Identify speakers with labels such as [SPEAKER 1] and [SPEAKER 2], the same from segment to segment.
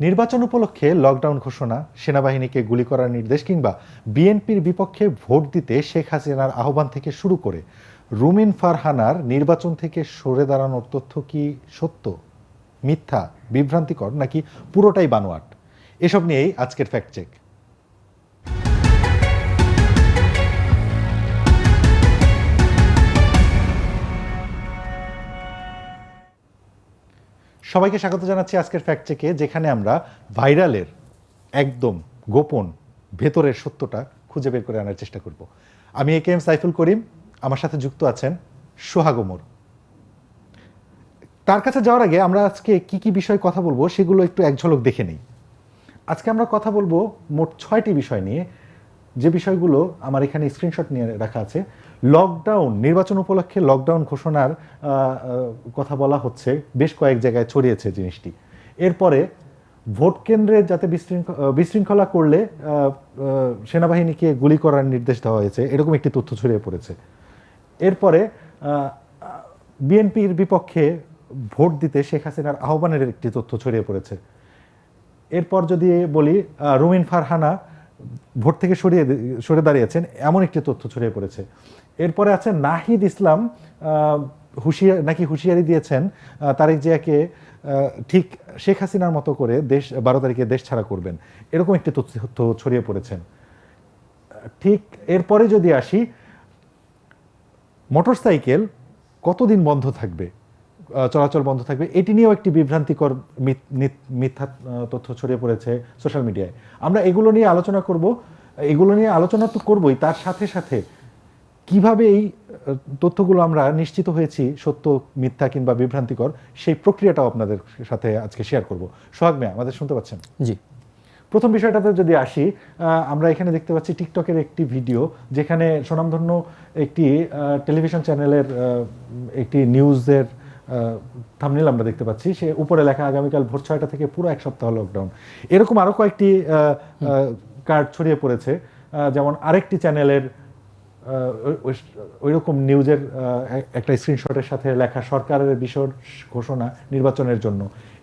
[SPEAKER 1] নির্বাচন উপলক্ষে লকডাউন ঘোষণা, সেনাবাহিনীকে গুলি করার নির্দেশ কিংবা বিএনপির বিপক্ষে ভোট দিতে শেখ হাসিনার আহ্বান থেকে শুরু করে। রুমিন ফারহানার নির্বাচন থেকে সরে দাঁড়ানোর তথ্য কি সত্য? মিথ্যা, বিভ্রান্তিকর নাকি পুরোটাই বানোয়াট? এসব নিয়েই আজকের ফ্যাক্ট চেক সবাইকে স্বাগত জানাচ্ছি আজকের ফ্যাক্ট চেকে যেখানে আমরা ভাইরালের একদম গোপন ভেতরের সত্যটা খুঁজে বের করে আনার চেষ্টা করব। আমি এ কে এম সাইফুল করিম, আমার সাথে যুক্ত আছেন সোহাগমর তার কাছে যাওয়ার আগে আমরা আজকে কি কি বিষয়ে কথা বলব সেগুলো একটু এক ঝলক দেখে নিই। আজকে আমরা কথা বলব মোট ছয়টি বিষয় নিয়ে যে বিষয়গুলো আমার এখানে স্ক্রিনশট নিয়ে রাখা আছে লকডাউন নির্বাচন উপলক্ষে লকডাউন ঘোষণার কথা বলা হচ্ছে, বেশ কয়েক জায়গায় ছড়িয়েছে জিনিসটি। এরপরে ভোট কেন্দ্রে যাতে বিশৃঙ্খলা করলে সেনাবাহিনীকে গুলি করার নির্দেশ দেওয়া হয়েছে, এরকম একটি তথ্য ছড়িয়ে পড়েছে। এরপরে বিএনপির বিপক্ষে ভোট দিতে শেখ হাসিনার আহ্বানের একটি তথ্য ছড়িয়ে পড়েছে। এরপর যদি বলি রুমিন ফারহানা ভোট থেকে সরিয়ে সরে দাঁড়িয়েছেন, এমন একটি তথ্য ছড়িয়ে পড়েছে। এরপরে আছে নাহিদ ইসলাম হুঁশিয়ার নাকি হুঁশিয়ারি দিয়েছেন তারেক জিয়াকে ঠিক শেখ হাসিনার মতো করে দেশ, বারো তারিখে দেশ ছাড়া করবেন। এরকম একটি তথ্য ছড়িয়ে পড়েছেন। ঠিক এরপরে যদি আসি, মোটরসাইকেল কতদিন বন্ধ থাকবে? চলাচল বন্ধ থাকবে। এটি নিয়েও একটি বিভ্রান্তিকর মিথ- নিত- মিথ্যা তথ্য ছড়িয়ে পড়েছে সোশ্যাল মিডিয়ায়। আমরা এগুলো নিয়ে আলোচনা করব। এগুলো নিয়ে আলোচনা তো করবই। তার সাথে সাথে কীভাবে এই তথ্যগুলো আমরা নিশ্চিত হয়েছি সত্য মিথ্যা কিংবা বিভ্রান্তিকর সেই প্রক্রিয়াটাও আপনাদের সাথে আজকে শেয়ার করব। সোহাগ মিয়া আমাদের শুনতে পাচ্ছেন?
[SPEAKER 2] জি।
[SPEAKER 1] প্রথম বিষয়টাতে যদি আসি আমরা এখানে দেখতে পাচ্ছি টিকটকের একটি ভিডিও যেখানে স্বনামধন্য একটি টেলিভিশন চ্যানেলের একটি নিউজের থামনিল আমরা দেখতে পাচ্ছি। সে উপরে লেখা আগামীকাল ভোর ছয়টা থেকে পুরো এক সপ্তাহ লকডাউন এরকম আরও কয়েকটি কার্ড ছড়িয়ে পড়েছে। যেমন আরেকটি চ্যানেলের ওই রকম নিউজের একটা স্ক্রিনশটের সাথে লেখা সরকারের বিশদ ঘোষণা নির্বাচনের জন্য।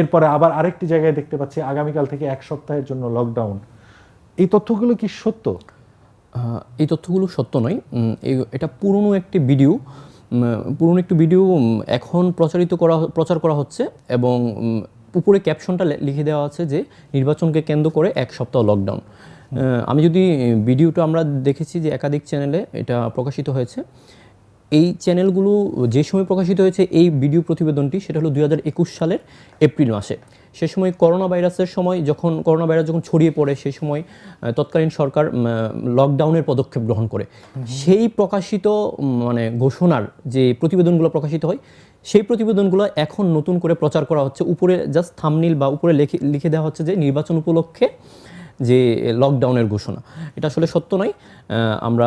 [SPEAKER 1] এরপরে আবার আরেকটি জায়গায় দেখতে পাচ্ছি আগামীকাল থেকে এক সপ্তাহের জন্য লকডাউন এই তথ্যগুলো কি সত্য?
[SPEAKER 2] এই তথ্যগুলো সত্য নয়। এটা পুরনো একটি ভিডিও পুরনো একটি ভিডিও এখন প্রচারিত করা, প্রচার করা হচ্ছে এবং উপরে ক্যাপশনটা লিখে দেওয়া আছে যে নির্বাচনকে কেন্দ্র করে এক সপ্তাহ লকডাউন আমি যদি ভিডিওটা আমরা দেখেছি যে একাধিক চ্যানেলে এটা প্রকাশিত হয়েছে, এই চ্যানেলগুলো যে সময় প্রকাশিত হয়েছে এই ভিডিও প্রতিবেদনটি সেটা হলো দু হাজার একুশ সালের এপ্রিল মাসে। সে সময় করোনা ভাইরাসের সময় যখন করোনা ভাইরাস যখন ছড়িয়ে পড়ে সেই সময় তৎকালীন সরকার লকডাউনের পদক্ষেপ গ্রহণ করে। সেই প্রকাশিত মানে ঘোষণার যে প্রতিবেদনগুলো প্রকাশিত হয় সেই প্রতিবেদনগুলো এখন নতুন করে প্রচার করা হচ্ছে। উপরে জাস্ট থামনিল বা উপরে লিখে লিখে দেওয়া হচ্ছে যে নির্বাচন উপলক্ষে যে লকডাউনের ঘোষণা। এটা আসলে সত্য নয়। আমরা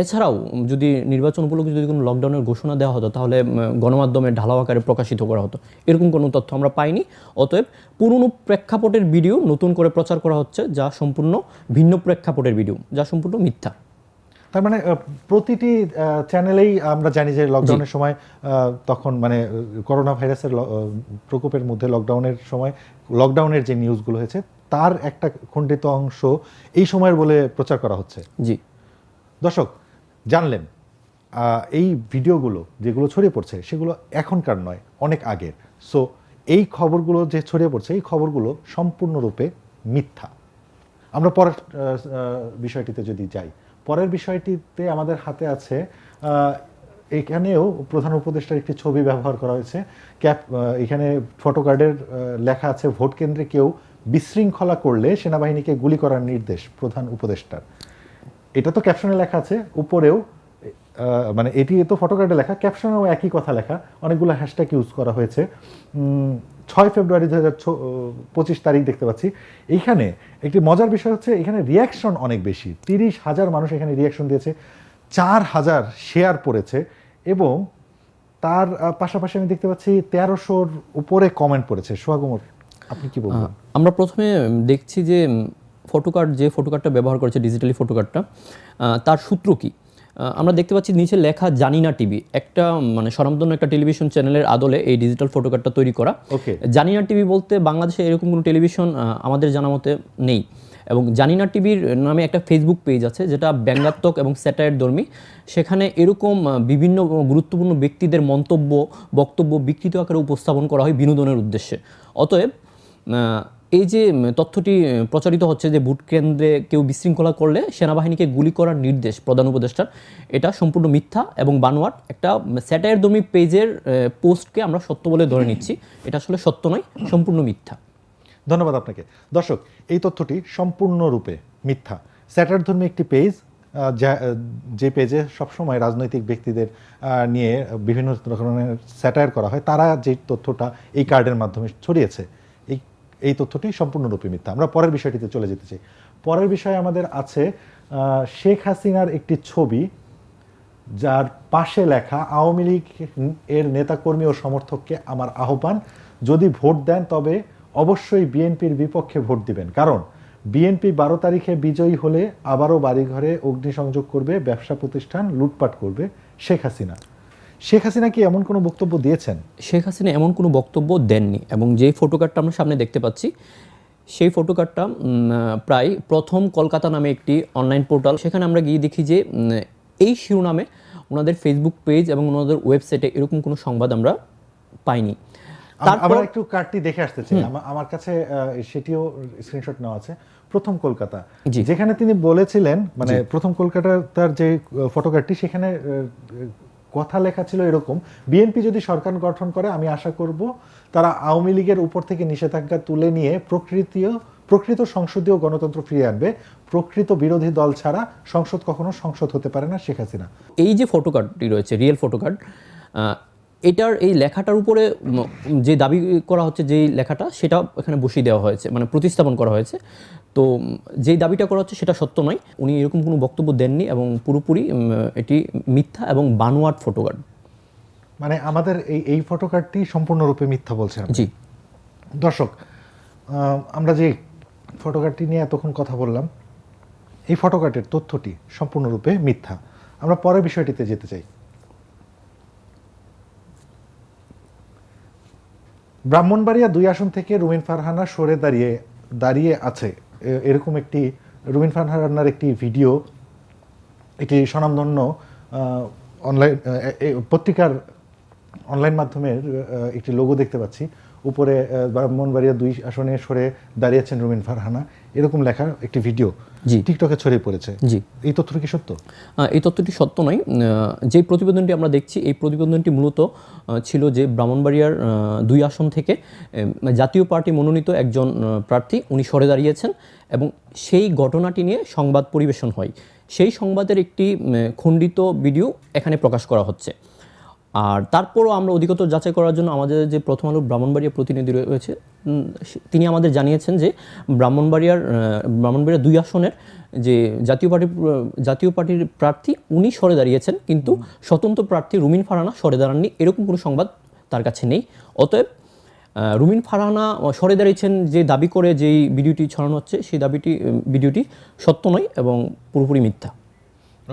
[SPEAKER 2] এছাড়াও যদি নির্বাচন উপলক্ষে যদি কোনো লকডাউনের ঘোষণা দেওয়া হতো তাহলে গণমাধ্যমে ঢালাও আকারে প্রকাশিত করা হতো। এরকম কোনো তথ্য আমরা পাইনি। অতএব পুরনো প্রেক্ষাপটের ভিডিও নতুন করে প্রচার করা হচ্ছে যা সম্পূর্ণ ভিন্ন প্রেক্ষাপটের ভিডিও যা সম্পূর্ণ মিথ্যা।
[SPEAKER 1] তার মানে প্রতিটি চ্যানেলেই আমরা জানি যে লকডাউনের সময় তখন মানে করোনা ভাইরাসের প্রকোপের মধ্যে লকডাউনের সময় লকডাউনের যে নিউজগুলো হয়েছে তার একটা খণ্ডিত অংশ এই সময়ের বলে প্রচার করা হচ্ছে।
[SPEAKER 2] জি।
[SPEAKER 1] দর্শক জানলেন এই ভিডিওগুলো যেগুলো ছড়িয়ে পড়ছে সেগুলো এখনকার নয় অনেক আগের। সো এই খবরগুলো যে ছড়িয়ে পড়ছে এই খবরগুলো সম্পূর্ণরূপে মিথ্যা। আমরা পরের বিষয়টিতে যদি যাই পরের বিষয়টিতে আমাদের হাতে আছে এখানেও প্রধান উপদেষ্টার একটি ছবি ব্যবহার করা হয়েছে। ক্যাপ এখানে ফটোকার্ডের লেখা আছে ভোট কেন্দ্রে কেউ বিশৃঙ্খলা করলে সেনাবাহিনীকে গুলি করার নির্দেশ প্রধান উপদেষ্টার। এটা তো ক্যাপশনে লেখা আছে, উপরেও মানে এটি তো ফটোকার্ডে লেখা ক্যাপশনেও একই কথা লেখা, অনেকগুলো হ্যাশট্যাগ ইউজ করা হয়েছে। ছয় ফেব্রুয়ারি দু হাজার পঁচিশ তারিখ দেখতে পাচ্ছি। এইখানে একটি মজার বিষয় হচ্ছে, এখানে রিয়াকশন অনেক বেশি। তিরিশ হাজার মানুষ এখানে রিয়াকশন দিয়েছে, চার হাজার শেয়ার পড়েছে এবং তার পাশাপাশি আমি দেখতে পাচ্ছি তেরোশোর উপরে কমেন্ট পড়েছে। সোহাগুমর আপনি কি বলবেন?
[SPEAKER 2] আমরা প্রথমে দেখছি যে ফটোকার্ড যে ফটোকার্ডটা ব্যবহার করেছে ডিজিটালি ফটোকার্ডটা তার সূত্র কি? আমরা দেখতে পাচ্ছি নিচে লেখা জানি না টিভি। একটা মানে স্বনামধন্য একটা টেলিভিশন চ্যানেলের আদলে এই ডিজিটাল ফটো কার্ডটা তৈরি করা।
[SPEAKER 1] ওকে
[SPEAKER 2] জানি না টিভি বলতে বাংলাদেশে এরকম কোনো টেলিভিশন আমাদের জানা মতে নেই। এবং জানি না টিভির নামে একটা ফেসবুক পেজ আছে যেটা ব্যঙ্গাত্মক এবং স্যাটায়ার ধর্মী। সেখানে এরকম বিভিন্ন গুরুত্বপূর্ণ ব্যক্তিদের মন্তব্য বক্তব্য বিকৃত আকারে উপস্থাপন করা হয় বিনোদনের উদ্দেশ্যে। অতএব এই যে তথ্যটি প্রচারিত হচ্ছে যে, ভোট কেন্দ্রে কেউ বিশৃঙ্খলা করলে সেনাবাহিনীকে গুলি করার নির্দেশ প্রধান উপদেষ্টার। এটা সম্পূর্ণ মিথ্যা এবং বানোয়াট। একটা স্যাটায়ার দমি পেজের পোস্টকে আমরা সত্য বলে ধরে নিচ্ছি। এটা আসলে সত্য নয়, সম্পূর্ণ মিথ্যা।
[SPEAKER 1] ধন্যবাদ আপনাকে। দর্শক, এই তথ্যটি সম্পূর্ণরূপে মিথ্যা। স্যাটার ধর্মী একটি পেজ যে পেজে সবসময় রাজনৈতিক ব্যক্তিদের নিয়ে বিভিন্ন ধরনের স্যাটায়ার করা হয়, তারা যে তথ্যটা এই কার্ডের মাধ্যমে ছড়িয়েছে এই তথ্যটি সম্পূর্ণরূপে মিথ্যা। আমরা পরের বিষয়টিতে চলে যেতে চাই। পরের বিষয়ে আমাদের আছে শেখ হাসিনার একটি ছবি, যার পাশে লেখা, আওয়ামী লীগ এর নেতাকর্মী ও সমর্থককে আমার আহ্বান, যদি ভোট দেন তবে অবশ্যই বিএনপির বিপক্ষে ভোট দিবেন। কারণ, বিএনপি বারো তারিখে বিজয়ী হলে আবারও বাড়িঘরে অগ্নিসংযোগ করবে, ব্যবসা প্রতিষ্ঠান লুটপাট করবে শেখ হাসিনা। শেখ হাসিনা কি এমন কোনো বক্তব্য দিয়েছেন?
[SPEAKER 2] শেখ হাসিনা এমন কোনো বক্তব্য দেননি এবং যেই ফটো কার্ডটা আমরা সামনে দেখতে পাচ্ছি সেই ফটো কার্ডটা প্রায় প্রথম কলকাতা নামে একটি অনলাইন পোর্টাল। সেখানে আমরা গিয়ে দেখি যে এই শিরোনামে ওনাদের ফেসবুক পেজ এবং ওনাদের ওয়েবসাইটে এরকম কোনো সংবাদ আমরা পাইনি।
[SPEAKER 1] আমরা একটু কার্ডটি দেখে আসতে চাই। আমার কাছে সেটিও স্ক্রিনশট নেওয়া আছে। প্রথম কলকাতা। যেখানে তিনি বলেছিলেন মানে প্রথম কলকাতার তার যে ফটো কার্ডটি সেখানে কথা লেখা ছিল এরকম। বিএনপি যদি সরকার গঠন করে, আমি আশা করব তারা আওয়ামী লীগের উপর থেকে নিষেধাজ্ঞা তুলে নিয়ে প্রকৃতীয়, প্রকৃত সংসদীয় গণতন্ত্র ফিরিয়ে আনবে। প্রকৃত বিরোধী দল ছাড়া সংসদ কখনো সংসদ হতে পারে না, শেখ হাসিনা।
[SPEAKER 2] এই যে ফটো কার্ডটি রয়েছে রিয়েল ফটো কার্ড এটার এই লেখাটার উপরে যে দাবি করা হচ্ছে, যেই লেখাটা, সেটা এখানে বসিয়ে দেওয়া হয়েছে মানে প্রতিস্থাপন করা হয়েছে। তো যেই দাবিটা করা হচ্ছে সেটা সত্য নয়। উনি এরকম কোনো বক্তব্য দেননি এবং পুরোপুরি এটি মিথ্যা এবং বানোয়াট ফটো কার্ড
[SPEAKER 1] মানে আমাদের এই এই ফটো কার্ডটি সম্পূর্ণরূপে মিথ্যা বলছেন
[SPEAKER 2] জি।
[SPEAKER 1] দর্শক আমরা যে ফটো কার্ডটি নিয়ে এতক্ষণ কথা বললাম এই ফটো কার্ডের তথ্যটি সম্পূর্ণরূপে মিথ্যা। আমরা পরের বিষয়টিতে যেতে চাই। ব্রাহ্মণবাড়িয়া দুই আসন থেকে রুমিন ফারহানা সরে দাঁড়িয়ে দাঁড়িয়ে আছে এরকম একটি রুমিন ফারহানার একটি ভিডিও একটি স্বনামধন্য অনলাইন পত্রিকার অনলাইন মাধ্যমের একটি লোগো দেখতে পাচ্ছি। উপরে ব্রাহ্মণবাড়িয়া দুই আসনে সরে দাঁড়িয়েছেন রুমিন ফারহানা। এরকম লেখা একটি ভিডিও
[SPEAKER 2] জি।
[SPEAKER 1] টিকটকে ছড়িয়ে পড়েছে।
[SPEAKER 2] জি।
[SPEAKER 1] এই তথ্যটি কি সত্য?
[SPEAKER 2] এই তথ্যটি সত্য নয়। যে প্রতিবেদনটি আমরা দেখছি এই প্রতিবেদনটি মূলত ছিল যে ব্রাহ্মণবাড়িয়ার দুই আসন থেকে জাতীয় পার্টি মনোনীত একজন প্রার্থী উনি সরে দাঁড়িয়েছেন এবং সেই ঘটনাটি নিয়ে সংবাদ পরিবেশন হয়। সেই সংবাদের একটি খণ্ডিত ভিডিও এখানে প্রকাশ করা হচ্ছে। আর তারপরও আমরা অধিকতর যাচাই করার জন্য আমাদের যে প্রথম আলো ব্রাহ্মণবাড়িয়া প্রতিনিধি রয়েছে তিনি আমাদের জানিয়েছেন যে ব্রাহ্মণবাড়িয়ার ব্রাহ্মণবাড়িয়া দুই আসনের যে জাতীয় পার্টি জাতীয় পার্টির প্রার্থী উনি সরে দাঁড়িয়েছেন, কিন্তু স্বতন্ত্র প্রার্থী রুমিন ফারানা সরে দাঁড়াননি। এরকম কোনো সংবাদ তার কাছে নেই। অতএব রুমিন ফারহানা সরে দাঁড়িয়েছেন যে দাবি করে যেই ভিডিওটি ছড়ানো হচ্ছে, সেই দাবিটি ভিডিওটি সত্য নয় এবং পুরোপুরি মিথ্যা।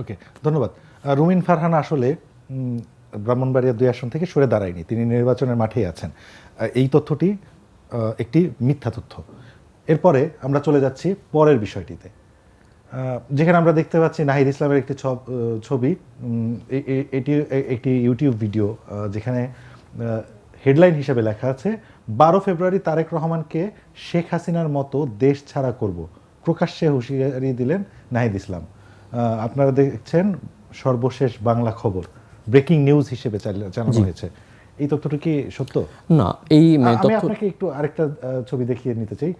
[SPEAKER 1] ওকে, ধন্যবাদ। রুমিন ফারহানা আসলে ব্রাহ্মণবাড়িয়া দুই আসন থেকে সরে দাঁড়ায়নি। তিনি নির্বাচনের মাঠেই আছেন। এই তথ্যটি একটি মিথ্যা তথ্য। এরপরে আমরা চলে যাচ্ছি পরের বিষয়টিতে। যেখানে আমরা দেখতে পাচ্ছি নাহিদ ইসলামের একটি ছব- এটি একটি ইউটিউব ভিডিও যেখানে হেডলাইন হিসেবে লেখা আছে, বারো ফেব্রুয়ারি তারেক রহমানকে শেখ হাসিনার মতো দেশ ছাড়া করব। প্রকাশ্যে হুঁশিয়ারি দিলেন নাহিদ ইসলাম। আপনারা দেখছেন সর্বশেষ বাংলা খবর। ব্রেকিং নিউজ হিসেবে জানানো হয়েছে। এই তথ্যটা কি সত্য?
[SPEAKER 2] না এই
[SPEAKER 1] আমি আপনাকে একটু আরেকটা ছবি দেখিয়ে নিতে চাই।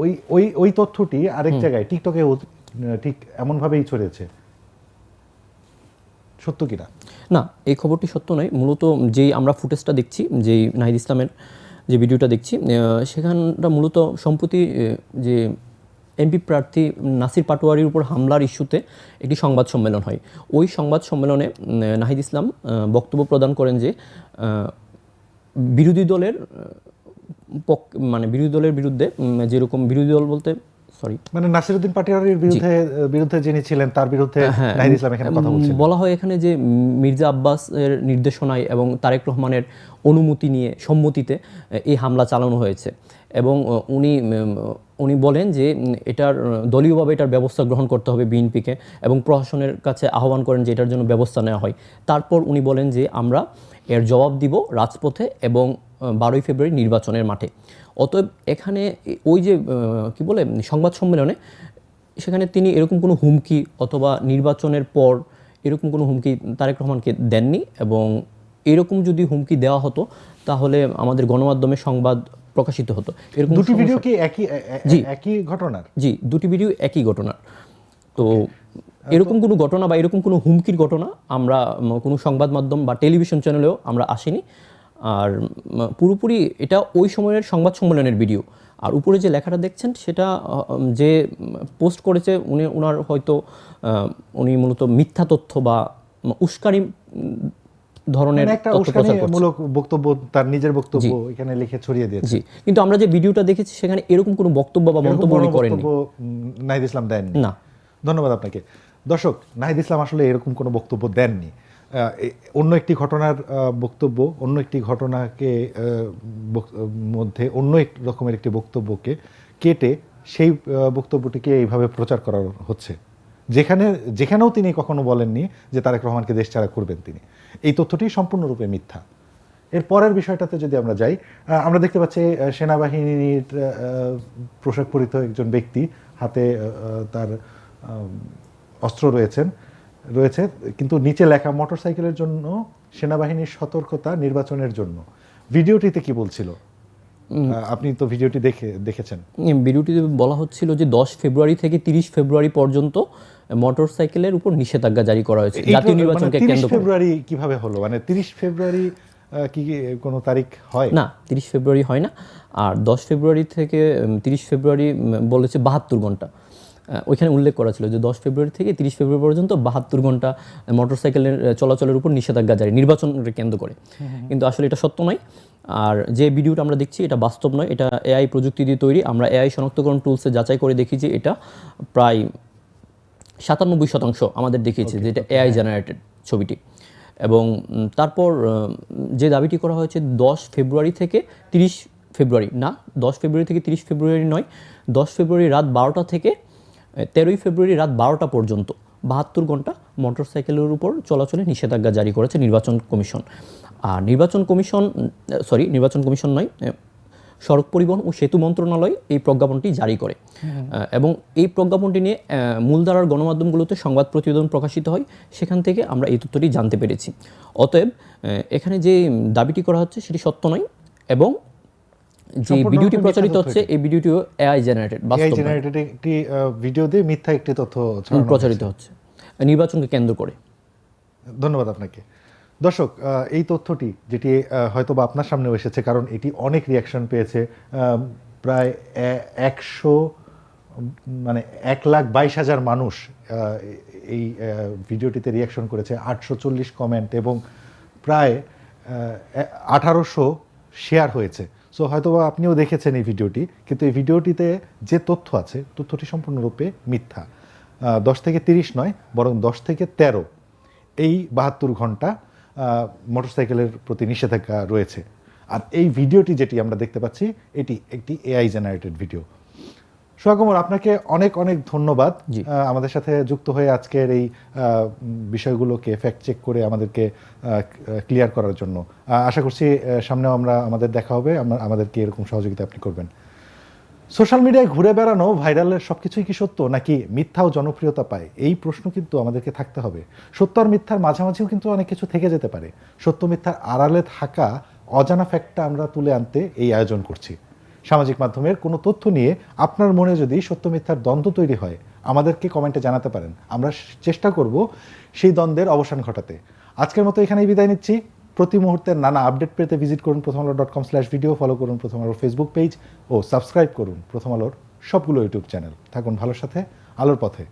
[SPEAKER 1] ওই ওই ওই তথ্যটি আরেক জায়গায় টিকটকে ঠিক এমনভাবেই ছড়িয়েছে। সত্য কিনা
[SPEAKER 2] না? এই খবরটি সত্য নয়। মূলত যেই আমরা ফুটেজটা দেখছি যেই নাহিদ ইসলামের যে ভিডিওটা দেখছি সেখানটা মূলত সম্প্রতি যে এমপি প্রার্থী নাসির পাটোয়ারির উপর হামলার ইস্যুতে একটি সংবাদ সম্মেলন হয়। ওই সংবাদ সম্মেলনে নাহিদ ইসলাম বক্তব্য প্রদান করেন যে বিরোধী দলের পক- মানে বিরোধী দলের বিরুদ্ধে যেরকম বিরোধী দল বলতে সরি
[SPEAKER 1] মানে নাসিরুদ্দিন পাটিয়ারির বিরুদ্ধে বিরুদ্ধে যিনি ছিলেন তার বিরুদ্ধে
[SPEAKER 2] হ্যাঁ,
[SPEAKER 1] নাহিদ ইসলাম এখানে কথা বলছেন।
[SPEAKER 2] বলা হয় এখানে যে মির্জা আব্বাসের নির্দেশনায় এবং তারেক রহমানের অনুমতি নিয়ে সম্মতিতে এই হামলা চালানো হয়েছে। এবং উনি উনি বলেন যে এটার দলীয়ভাবে এটার ব্যবস্থা গ্রহণ করতে হবে বিএনপিকে এবং প্রশাসনের কাছে আহ্বান করেন যে এটার জন্য ব্যবস্থা নেওয়া হয়। তারপর উনি বলেন যে, আমরা এর জবাব দিব রাজপথে এবং বারোই ফেব্রুয়ারি নির্বাচনের মাঠে। অতএব এখানে ওই যে কি বলে, সংবাদ সম্মেলনে সেখানে তিনি এরকম কোনো হুমকি অথবা নির্বাচনের পর এরকম কোনো হুমকি তারেক রহমানকে দেননি এবং এরকম যদি হুমকি দেওয়া হতো, তাহলে আমাদের গণমাধ্যমে সংবাদ প্রকাশিত হতো। এরকম
[SPEAKER 1] দুটি ভিডিও কি একই
[SPEAKER 2] জি।
[SPEAKER 1] একই ঘটনার?
[SPEAKER 2] জি দুটি ভিডিও একই ঘটনার। তো এরকম কোনো ঘটনা বা এরকম কোনো হুমকির ঘটনা আমরা কোনো সংবাদ মাধ্যম বা টেলিভিশন চ্যানেলেও আমরা আসিনি। আর পুরোপুরি এটা ওই সময়ের সংবাদ সম্মেলনের ভিডিও। আর উপরে যে লেখাটা দেখছেন সেটা যে পোস্ট করেছে উনি ওনার হয়তো উনি মূলত মিথ্যা তথ্য বা উস্কানি ধরনের
[SPEAKER 1] মানে একটা বক্তব্য তার নিজের বক্তব্য এখানে লিখে ছড়িয়ে দিয়েছে।
[SPEAKER 2] জি। কিন্তু আমরা যে ভিডিওটা দেখেছি সেখানে এরকম কোনো বক্তব্য বা মন্তব্য উনি করেননি।
[SPEAKER 1] নাহিদ ইসলাম দেননি।
[SPEAKER 2] না।
[SPEAKER 1] ধন্যবাদ আপনাকে। দর্শক নাহিদ ইসলাম আসলে এরকম কোনো বক্তব্য দেননি। অন্য একটি ঘটনার বক্তব্য অন্য একটি ঘটনাকে মধ্যে অন্য এক রকমের একটি বক্তব্যকে কেটে সেই বক্তব্যটিকে এইভাবে প্রচার করা হচ্ছে। যেখানে, যেখানেও তিনি কখনো বলেননি যে তারেক রহমানকে দেশ ছাড়া করবেন তিনি। এই তথ্যটি সম্পূর্ণরূপে মিথ্যা। এর পরের বিষয়টাতে যদি আমরা যাই আমরা দেখতে পাচ্ছি সেনাবাহিনীর পোশাক পরিত একজন ব্যক্তি হাতে তার অস্ত্র রয়েছেন, রয়েছে, কিন্তু নিচে লেখা মোটরসাইকেলের জন্য, সেনাবাহিনীর সতর্কতা নির্বাচনের জন্য। ভিডিওটিতে কি বলছিল? আপনি তো ভিডিওটি দেখে দেখেছেন।
[SPEAKER 2] ভিডিওটি ভিডিওটিতে বলা হচ্ছিল যে দশ ফেব্রুয়ারি থেকে তিরিশ ফেব্রুয়ারি পর্যন্ত মোটর সাইকেলের উপর নিষেধাজ্ঞা জারি করা হয়েছে। জাতীয় নির্বাচনকে
[SPEAKER 1] মানে 30
[SPEAKER 2] কেন্দ্র
[SPEAKER 1] ফেব্রুয়ারি কীভাবে হলো? মানে তিরিশ ফেব্রুয়ারি কি কি কোনো তারিখ হয়?
[SPEAKER 2] না তিরিশ ফেব্রুয়ারি হয় না। আর দশ ফেব্রুয়ারি থেকে তিরিশ ফেব্রুয়ারি বলেছে বাহাত্তর ঘণ্টা। ওইখানে উল্লেখ করা ছিল যে দশ ফেব্রুয়ারি থেকে তিরিশ ফেব্রুয়ারি পর্যন্ত বাহাত্তর ঘণ্টা মোটর সাইকেলের চলাচলের উপর নিষেধাজ্ঞা জারি নির্বাচনকে কেন্দ্র করে। কিন্তু আসলে এটা সত্য নয়। আর যে ভিডিওটা আমরা দেখছি এটা বাস্তব নয়। এটা এআই প্রযুক্তি দিয়ে তৈরি। আমরা এআই শনাক্তকরণ টুলসে যাচাই করে দেখি যে এটা প্রায় সাতানব্বই শতাংশ আমাদের দেখিয়েছে যে এটা এআই জেনারেটেড ছবিটি। এবং তারপর যে দাবিটি করা হয়েছে দশ ফেব্রুয়ারি থেকে তিরিশ ফেব্রুয়ারি না দশ ফেব্রুয়ারি থেকে তিরিশ ফেব্রুয়ারি নয় দশ ফেব্রুয়ারি রাত বারোটা থেকে তেরোই ফেব্রুয়ারি রাত বারোটা পর্যন্ত বাহাত্তর ঘণ্টা মোটরসাইকেলের উপর চলাচলে নিষেধাজ্ঞা জারি করেছে নির্বাচন কমিশন। আর নির্বাচন কমিশন সরি নির্বাচন কমিশন নয় সড়ক পরিবহন ও সেতু মন্ত্রণালয় এই প্রজ্ঞাপনটি জারি করে। এবং এই প্রজ্ঞাপনটি নিয়ে মূলধারার গণমাধ্যমগুলোতে সংবাদ প্রতিবেদন প্রকাশিত হয়। সেখান থেকে আমরা এই তথ্যটি জানতে পেরেছি। অতএব এখানে যে দাবিটি করা হচ্ছে সেটি সত্য নয় এবং যে ভিডিওটি প্রচারিত হচ্ছে এই ভিডিওটিও এআই জেনারেটেড
[SPEAKER 1] এআই জেনারেটেড একটি ভিডিও দিয়ে মিথ্যা একটি তথ্য
[SPEAKER 2] প্রচারিত হচ্ছে। নির্বাচনকে কেন্দ্র করে।
[SPEAKER 1] ধন্যবাদ আপনাকে। দর্শক এই তথ্যটি যেটি হয়তো বা আপনার সামনেও এসেছে কারণ এটি অনেক রিয়াকশন পেয়েছে প্রায় একশো মানে এক লাখ বাইশ হাজার মানুষ এই ভিডিওটিতে রিয়াকশন করেছে আটশো চল্লিশ কমেন্ট এবং প্রায় আঠারোশো শেয়ার হয়েছে। সো হয়তো আপনিও দেখেছেন এই ভিডিওটি, কিন্তু এই ভিডিওটিতে যে তথ্য আছে, তথ্যটি সম্পূর্ণরূপে মিথ্যা। দশ থেকে তিরিশ নয়, বরং দশ থেকে তেরো এই বাহাত্তর ঘণ্টা মোটর মোটরসাইকেলের প্রতি নিষেধাজ্ঞা রয়েছে। আর এই ভিডিওটি যেটি আমরা দেখতে পাচ্ছি, এটি একটি এআই জেনারেটেড ভিডিও সোহাগমর আপনাকে অনেক অনেক ধন্যবাদ আমাদের সাথে যুক্ত হয়ে আজকের এই বিষয়গুলোকে ফ্যাক্ট চেক করে আমাদেরকে ক্লিয়ার করার জন্য। আশা করছি সামনেও আমরা আমাদের দেখা হবে। আমাদেরকে এরকম সহযোগিতা আপনি করবেন। সোশ্যাল মিডিয়ায় ঘুরে বেড়ানো ভাইরালের সব কিছুই কি সত্য নাকি মিথ্যাও জনপ্রিয়তা পায়? এই প্রশ্ন কিন্তু আমাদেরকে থাকতে হবে। সত্য আর মিথ্যার মাঝামাঝিও কিন্তু অনেক কিছু থেকে যেতে পারে। সত্য মিথ্যার আড়ালে থাকা অজানা ফ্যাক্টটা আমরা তুলে আনতে এই আয়োজন করছি। সামাজিক মাধ্যমের কোনো তথ্য নিয়ে আপনার মনে যদি সত্য মিথ্যার দ্বন্দ্ব তৈরি হয়, আমাদেরকে কমেন্টে জানাতে পারেন। আমরা চেষ্টা করব সেই দ্বন্দ্বের অবসান ঘটাতে। আজকের মতো এখানেই বিদায় নিচ্ছি। প্রতি মুহূর্তের নানা আপডেট পেতে ভিজিট করুন Prothom Alo dot com slash video follow করুন প্রথম আলোর ফেসবুক পেজ ও সাবস্ক্রাইব করুন প্রথম আলোর সবগুলো ইউটিউব চ্যানেল থাকুন ভালোর সাথে, আলোর পথে।